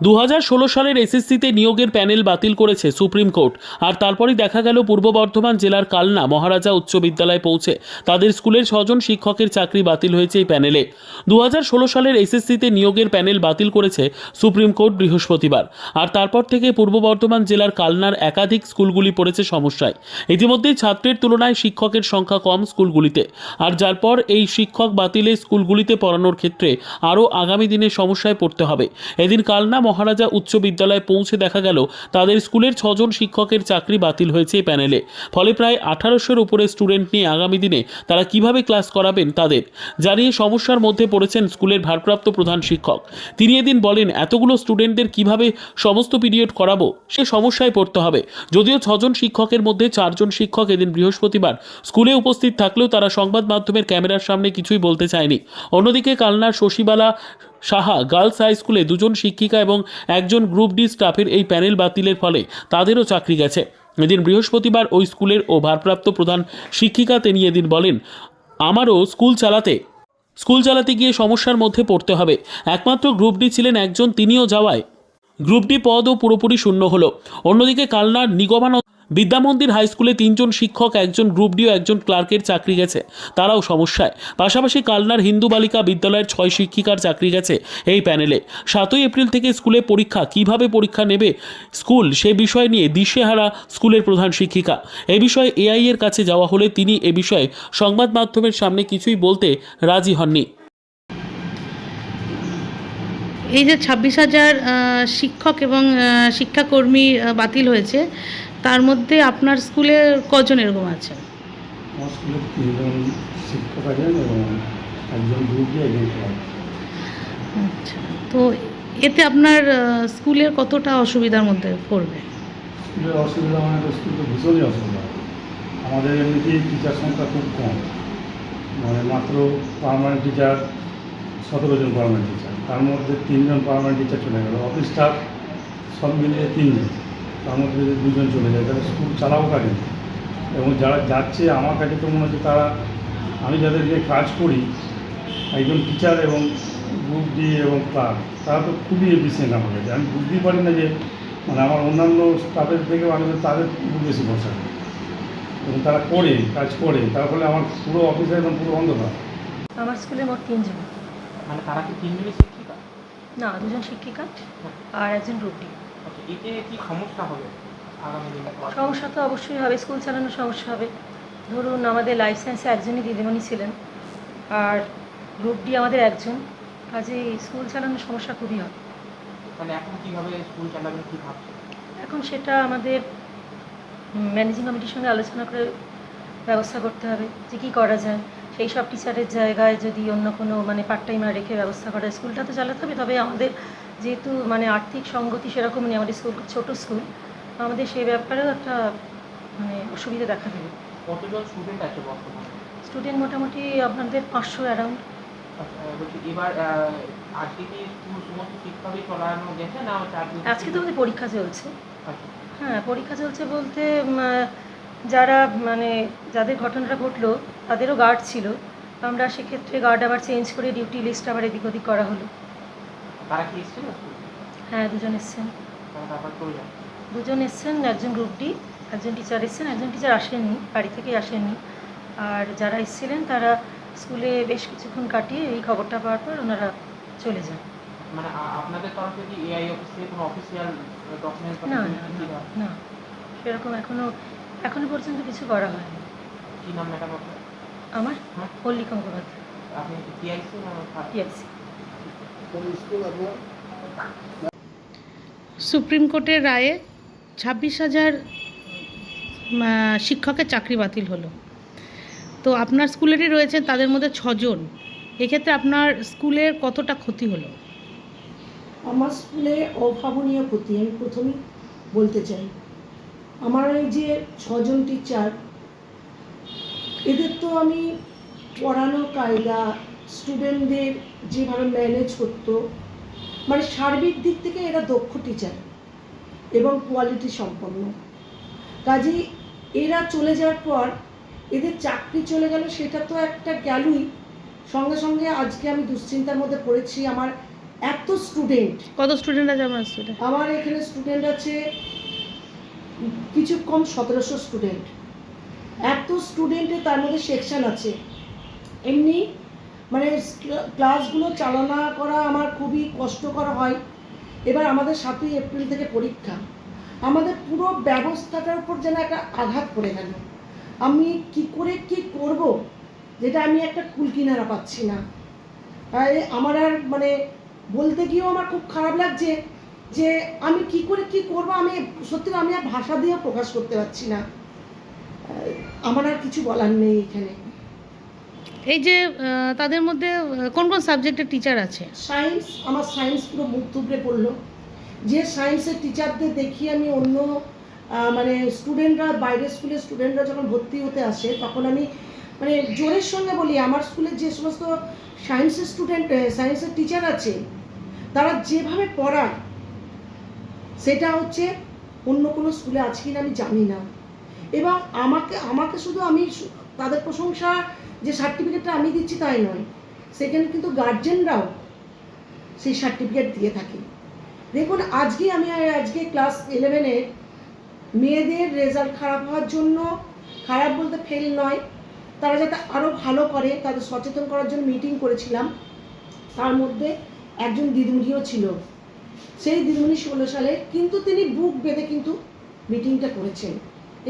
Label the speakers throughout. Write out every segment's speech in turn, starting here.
Speaker 1: দু হাজার ষোলো সালের এসএসসিতে নিয়োগের প্যানেল বাতিল করেছে সুপ্রিম কোর্ট। আর তারপরই দেখা গেল পূর্ব বর্ধমান জেলার কালনা, মহারাজা উচ্চ বিদ্যালয়ে পৌঁছে। তাদের স্কুলের ছজন শিক্ষকের চাকরি বাতিল হয়েছে এই প্যানেলে। দু হাজার ষোলো সালের এসএসসিতে নিয়োগের প্যানেল বাতিল করেছে সুপ্রিম কোর্ট বৃহস্পতিবার। আর তারপর থেকে পূর্ব বর্ধমান জেলার কালনার একাধিক স্কুলগুলি পড়েছে সমস্যায়। ইতিমধ্যেই ছাত্রের তুলনায় শিক্ষকের সংখ্যা কম স্কুলগুলিতে। আর যার পর এই শিক্ষক বাতিলে স্কুলগুলিতে পড়ানোর ক্ষেত্রে আরও আগামী দিনে সমস্যায় পড়তে হবে। এদিন কালনা মহারাজা উচ্চ বিদ্যালয়ে পৌঁছে দেখা গেল, তাদের স্কুলের ছজন শিক্ষকের চাকরি বাতিল হয়েছে এই প্যানেলে। ফলে প্রায় আঠারোশোর উপরে স্টুডেন্ট নিয়ে আগামী দিনে তারা কীভাবে ক্লাস করাবেন তাদের জানিয়ে সমস্যার মধ্যে পড়েছেন স্কুলের ভারপ্রাপ্ত প্রধান শিক্ষক। তিনি এদিন বলেন, এতগুলো স্টুডেন্টদের কীভাবে সমস্ত পিরিয়ড করাবো? সে সমস্যায় পড়তে হবে। যদিও ছজন শিক্ষকের মধ্যে চারজন শিক্ষক এদিন বৃহস্পতিবার স্কুলে উপস্থিত থাকলেও তারা সংবাদ মাধ্যমের ক্যামেরার সামনে কিছুই বলতে চায়নি। অন্যদিকে কালনার শশীবালা সাহা গার্লস হাই স্কুলে দুজন শিক্ষিকা এবং একজন গ্রুপ ডি স্টাফের এই প্যানেল বাতিলের ফলে তাদেরও চাকরি গেছে। এদিন বৃহস্পতিবার ওই স্কুলের ও ভারপ্রাপ্ত প্রধান শিক্ষিকা তিনি এদিন বলেন, আমারও স্কুল চালাতে স্কুল চালাতে গিয়ে সমস্যার মধ্যে পড়তে হবে। একমাত্র গ্রুপ ডি ছিলেন একজন, তিনিও যাওয়ায়। গ্রুপ ডি পদও পুরোপুরি শূন্য হলো। অন্যদিকে কালনার নিগমানন্দ বিদ্যামন্দির হাই স্কুলে তিনজন শিক্ষক, একজন গ্রুপ ডি ও একজন ক্লার্কের চাকরি গেছে। তারাও সমস্যায়। পাশাপাশি কালনার হিন্দু বালিকা বিদ্যালয়ের ছয় শিক্ষিকার চাকরি গেছে এই প্যানেলে। সাতই এপ্রিল থেকে স্কুলে পরীক্ষা, কীভাবে পরীক্ষা নেবে স্কুল সে বিষয় নিয়ে দিশেহারা স্কুলের প্রধান শিক্ষিকা। এ বিষয়ে এআই এর কাছে যাওয়া হলে তিনি এ বিষয়ে সংবাদ মাধ্যমের সামনে কিছুই বলতে রাজি হননি।
Speaker 2: এই যে ছাব্বিশ হাজার শিক্ষক এবং শিক্ষাকর্মী বাতিল হয়েছে তার মধ্যে আপনার স্কুলে কজন এরকম আছে
Speaker 3: আমার স্কুলে তিনজন শিক্ষক আছেন এবং একজন গ্রুপ দিয়ে একজন
Speaker 2: আচ্ছা তো এতে আপনার স্কুলের কতটা অসুবিধার মধ্যে পড়বে?
Speaker 3: স্কুলের অসুবিধা মানে তো স্কুল তো ভীষণই অসুবিধা। আমাদের এমনিতেই টিচার সংখ্যা খুব কম। মানে মাত্র পার্মানেন্ট টিচার সতেরো জন পার্মানেন্ট টিচার তার মধ্যে তিনজন পার্মানেন্ট টিচার চলে গেল। অফিস স্টাফ সব মিলিয়ে তিনজন। তার মধ্যে যদি দুজন চলে যায় তাহলে স্কুল চালাও কাটে এবং যারা যাচ্ছে আমার কাছে তো মনে হচ্ছে তারা আমি যাদের নিয়ে কাজ করি একজন টিচার এবং গ্রুপ ডি এবং ক্লার্ক তারা তো খুবই এফিসিয়েন্ট আমার কাছে আমি বুঝতেই পারি না যে মানে আমার অন্যান্য স্টাফের থেকেও আমি তো তাদের খুব বেশি ভরসা করি। এবং তারা করে কাজ করে তার ফলে আমার পুরো অফিসে একদম পুরো অন্ধকার।
Speaker 4: আমার স্কুলে মোট তিনজন।
Speaker 5: মানে তারা কি তিনজনই শিক্ষিকা?
Speaker 4: না দুজন শিক্ষিকা আর একজন গ্রুপ ডি
Speaker 5: আচ্ছা এতে কি সমস্যা হবে
Speaker 4: সমস্যা তো অবশ্যই হবে স্কুল চালানোর সমস্যা হবে। ধরুন আমাদের লাইফ সায়েন্সে একজনই দিদিমণি ছিলেন আর গ্রুপ ডি আমাদের একজন কাজে স্কুল চালানোর সমস্যা খুবই হয়।
Speaker 5: মানে এখন কীভাবে স্কুল চালাবেন কি ভাবছেন?
Speaker 4: এখন সেটা আমাদের ম্যানেজিং কমিটির সঙ্গে আলোচনা করে ব্যবস্থা করতে হবে যে কী করা যায়। সেই সব টিচারের জায়গায় যদি অন্য কোনো মানে পার্ট টাইমার রেখে ব্যবস্থা করা স্কুলটা তো চালাতে হবে তবে আমাদের যেহেতু মানে আর্থিক সঙ্গতি সেরকম নেই আমাদের স্কুল ছোটো স্কুল আমাদের সেই ব্যাপারেও একটা মানে অসুবিধা দেখা দেবে।
Speaker 5: কতজন স্টুডেন্ট আছে বর্তমানে?
Speaker 4: স্টুডেন্ট মোটামুটি আপনাদের পাঁচশো অ্যারাউন্ড
Speaker 5: আচ্ছা, এবার আজকে কি সমস্ত ঠিকভাবে চলানো গেছে না
Speaker 4: আজকে তো আমাদের পরীক্ষা চলছে।
Speaker 5: আচ্ছা।
Speaker 4: হ্যাঁ পরীক্ষা চলছে বলতে যারা মানে যাদের ঘটনাটা ঘটলো তাদেরও গার্ড ছিল। আমরা সেক্ষেত্রে গার্ড আবার চেঞ্জ করে ডিউটি লিস্ট আবার এদিক ওদিক করা হলো।
Speaker 5: তারা কি এসেছিল?
Speaker 4: হ্যাঁ দুজন এসছেন।
Speaker 5: তারপর
Speaker 4: দুজন এসছেন একজন গ্রুপ ডি একজন টিচার এসছেন একজন টিচার আসেননি বাড়ি থেকেই আসেননি আর যারা এসেছিলেন তারা স্কুলে বেশ কিছুক্ষণ কাটিয়ে এই খবরটা পাওয়ার পর ওনারা চলে যান।
Speaker 5: মানে আপনাদের তরফে কি এআই অফিস থেকে কোনো অফিসিয়াল ডকুমেন্ট
Speaker 4: না না সেরকম এখনও এখনও পর্যন্ত কিছু করা হয়নি।
Speaker 5: কি নাম ম্যাডাম আপনার
Speaker 4: আমার?
Speaker 5: হ্যাঁ।
Speaker 4: পল্লী গঙ্গোপাধ্যায়
Speaker 5: আপনি টিআইসি না
Speaker 4: টিএসসি
Speaker 2: সুপ্রিম কোর্টের রায়ে ছাব্বিশ হাজার শিক্ষকের চাকরি বাতিল হলো। তো আপনার স্কুলেরই রয়েছে তাদের মধ্যে ছজন। এক্ষেত্রে আপনার স্কুলের কতটা ক্ষতি হলো?
Speaker 6: আমার স্কুলে অভাবনীয় ক্ষতি আমি প্রথমেই বলতে চাই। আমার এই যে ছজন টিচার এদের তো আমি পড়ানো কায়দা স্টুডেন্টদের যেভাবে ম্যানেজ করতো মানে সার্বিক দিক থেকে এরা দক্ষ টিচার এবং কোয়ালিটি সম্পন্ন। কাজেই এরা চলে যাওয়ার পর এদের চাকরি চলে গেল সেটা তো একটা গেলই। সঙ্গে সঙ্গে আজকে আমি দুশ্চিন্তার মধ্যে পড়েছি আমার এত স্টুডেন্ট
Speaker 2: কত স্টুডেন্ট আছে আপনার স্কুলে
Speaker 6: আমার এখানে স্টুডেন্ট আছে কিছু কম সতেরোশো স্টুডেন্ট এত স্টুডেন্টে তার মধ্যে সেকশন আছে। এমনি মানে ক্লাসগুলো চালনা করা আমার খুবই কষ্টকর হয়। এবার আমাদের সাতই এপ্রিল থেকে পরীক্ষা। আমাদের পুরো ব্যবস্থাটার উপর যেন একটা আঘাত পড়ে গেল। আমি কি করে কি করব যেটা আমি একটা কুল কিনারা পাচ্ছি না। আমার আর মানে বলতে গিয়েও আমার খুব খারাপ লাগছে যে আমি কি করে কি করব আমি সত্যি আমি আর ভাষা দিয়ে প্রকাশ করতে পারছি না। আমার আর কিছু বলার নেই এখানে।
Speaker 2: এই যে তাদের মধ্যে কোন কোন সাবজেক্টের টিচার আছে?
Speaker 6: সায়েন্স আমার সায়েন্স পুরো মুখ থুবড়ে পড়ল। যে সায়েন্সের টিচারদের দেখি আমি অন্য মানে স্টুডেন্টরা বাইরের স্কুলের স্টুডেন্টরা যখন ভর্তি হতে আসে, তখন আমি মানে জোরের সঙ্গে বলি, আমার স্কুলের যে সমস্ত সায়েন্সের স্টুডেন্ট সায়েন্সের টিচার আছে, তারা যেভাবে পড়ায়, সেটা হচ্ছে অন্য কোনো স্কুলে আছে কিনা আমি জানি না। এবং আমাকে আমাকে শুধু আমি তাদের প্রশংসা যে সার্টিফিকেটটা আমি দিচ্ছি তাই নয়। সেখানে কিন্তু গার্জেনরাও সেই সার্টিফিকেট দিয়ে থাকে। দেখুন, আজকে আমি আজকে ক্লাস ইলেভেনের মেয়েদের রেজাল্ট খারাপ হওয়ার জন্য খারাপ বলতে ফেল নয়। তারা যাতে আরও ভালো করে তাদের সচেতন করার জন্য মিটিং করেছিলাম, তার মধ্যে একজন দিদিমণিও ছিল। সেই দিদিমণি ষোলো সালে কিন্তু তিনি বুক বেঁধে কিন্তু মিটিংটা করেছেন।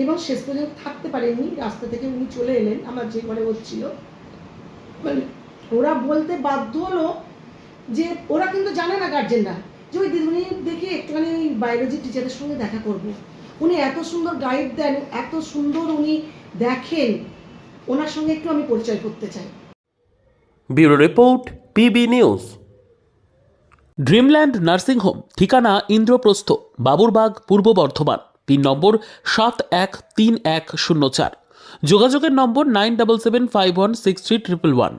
Speaker 6: এবং শেষ পর্যন্ত থাকতে পারেননি রাস্তা থেকে উনি চলে এলেন আমার যে ঘরে হচ্ছিল মানে ওরা বলতে বাধ্য হলো যে ওরা কিন্তু জানে না গার্জেনরা যে ওই দিদিমণি দেখি একটুখানি ওই বায়োলজি টিচারের সঙ্গে দেখা করব। উনি এত সুন্দর গাইড দেন এত সুন্দর উনি দেখেন ওনার সঙ্গে একটু আমি পরিচয় করতে চাই।
Speaker 7: Bureau report PB news.
Speaker 1: Dreamland nursing home ঠিকানা ইন্দ্রপ্রস্থ বাবুরবাগ পূর্ব বর্ধমান। পিন নম্বর, সাত এক তিন এক শূন্য চার। যোগাযোগের number nine double seven five one six three triple one.